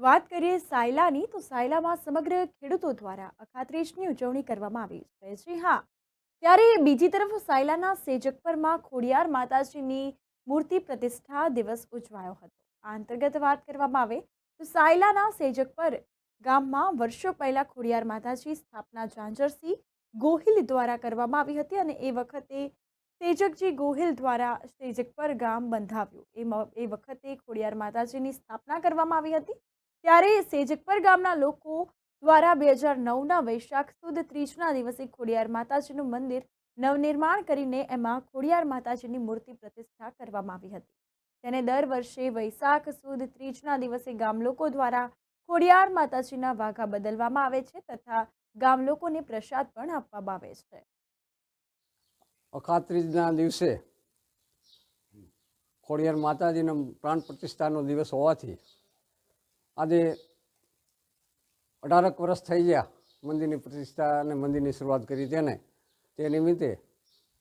વાત કરીએ સાયલાની, તો સાયલામાં સમગ્ર ખેડૂતો દ્વારા અખાત્રીજની ઉજવણી કરવામાં આવી છે. જી હા. ત્યારે બીજી તરફ સાયલાના સેજકપરમાં ખોડિયાર માતાજીની મૂર્તિ પ્રતિષ્ઠા દિવસ ઉજવાયો હતો. આ અંતર્ગત વાત કરવામાં આવે, તો સાયલાના સેજકપર ગામમાં વર્ષો પહેલા ખોડિયાર માતાજી સ્થાપના ઝાંઝરસિંહ ગોહિલ દ્વારા કરવામાં આવી હતી અને એ વખતે સેજકજી ગોહિલ દ્વારા સેજકપર ગામ બંધાવ્યું. એ એ વખતે ખોડિયાર માતાજીની સ્થાપના કરવામાં આવી હતી. ત્યારે સેજકપર ગામના લોકો દ્વારા બે હજાર નવના વૈશાખ સુદ ત્રીજના દિવસે ખોડિયાર માતાજીનું મંદિર નવનિર્માણ કરીને એમાં ખોડિયાર માતાજીની મૂર્તિ પ્રતિષ્ઠા કરવામાં આવી હતી. તેને દર વર્ષે વૈશાખ સુદ ત્રીજના દિવસે ગામ લોકો દ્વારા ખોડિયાર માતાજીના વાઘા બદલવામાં આવે છે તથા ગામ લોકોને પ્રસાદ પણ આપવામાં આવે છે. અખાત્રીજના દિવસે ખોડિયાર માતાજીનો પ્રાણ પ્રતિષ્ઠાનો દિવસ હોવાથી આજે અઢારક વર્ષ થઈ ગયા મંદિરની પ્રતિષ્ઠા અને મંદિરની શરૂઆત કરી તેને તે નિમિત્તે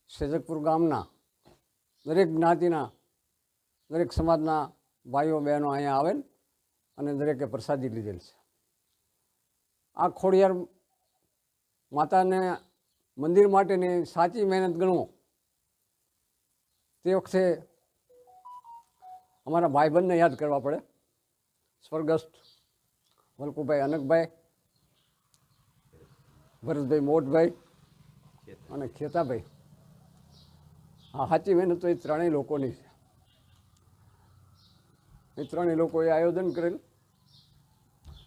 સેજકપુર ગામના દરેક જ્ઞાતિના, દરેક સમાજના ભાઈઓ બહેનો અહીંયા આવેલ અને દરેકે પ્રસાદી લીધેલ છે. આ ખોડિયાર માતાને મંદિર માટેની સાચી મહેનત ગણવો, તે વખતે અમારા ભાઈબંધને યાદ કરવા પડે. સ્વર્ગસ્થ વલ્કુભાઈ અનકભાઈ, ભરતભાઈ મોટભાઈ અને ખેતાભાઈ. હા સાચી મહેનત તો એ ત્રણેય લોકોની છે. એ ત્રણેય લોકોએ આયોજન કરેલ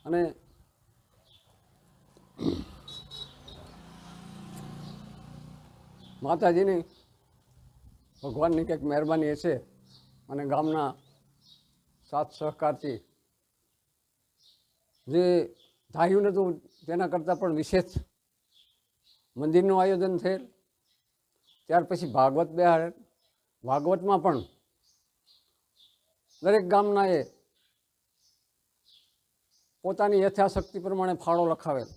અને માતાજીની ભગવાનની કંઈક મહેરબાની હશે અને ગામના સાથ સહકારથી જે ધાર્યું નહોતું તેના કરતાં પણ વિશેષ મંદિરનું આયોજન થયેલ. ત્યાર પછી ભાગવત બિહાર ભાગવતમાં પણ દરેક ગામનાએ પોતાની યથાશક્તિ પ્રમાણે ફાળો લખાવેલ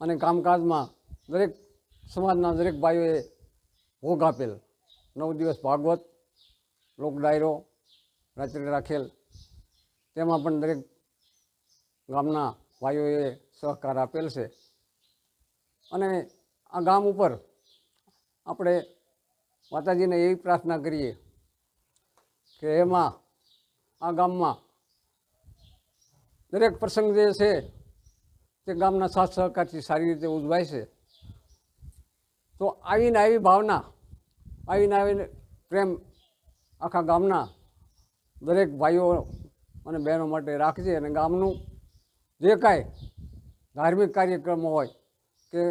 અને કામકાજમાં દરેક સમાજના દરેક ભાઈઓએ ભોગ આપેલ. નવ દિવસ ભાગવત લોક ડાયરો રાત્રે રાખેલ. તેમાં પણ દરેક ગામના ભાઈઓએ સહકાર આપેલ છે. અને આ ગામ ઉપર આપણે માતાજીને એવી પ્રાર્થના કરીએ કે એમાં આ ગામમાં દરેક પ્રસંગ જે છે તે ગામના સાથ સહકારથી સારી રીતે ઉજવાય છે. તો આવીને આવી ભાવના, આવીને આવીને પ્રેમ આખા ગામના દરેક ભાઈઓ અને બહેનો માટે રાખજે અને ગામનું જે કાંઈ ધાર્મિક કાર્યક્રમો હોય કે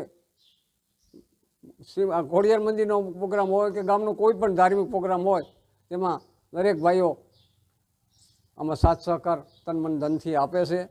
શિવ ખોડિયાર મંદિરનો પ્રોગ્રામ હોય કે ગામનો કોઈ પણ ધાર્મિક પ્રોગ્રામ હોય, તેમાં દરેક ભાઈઓ આમાં સાથ સહકાર તન મન ધનથી આપે છે.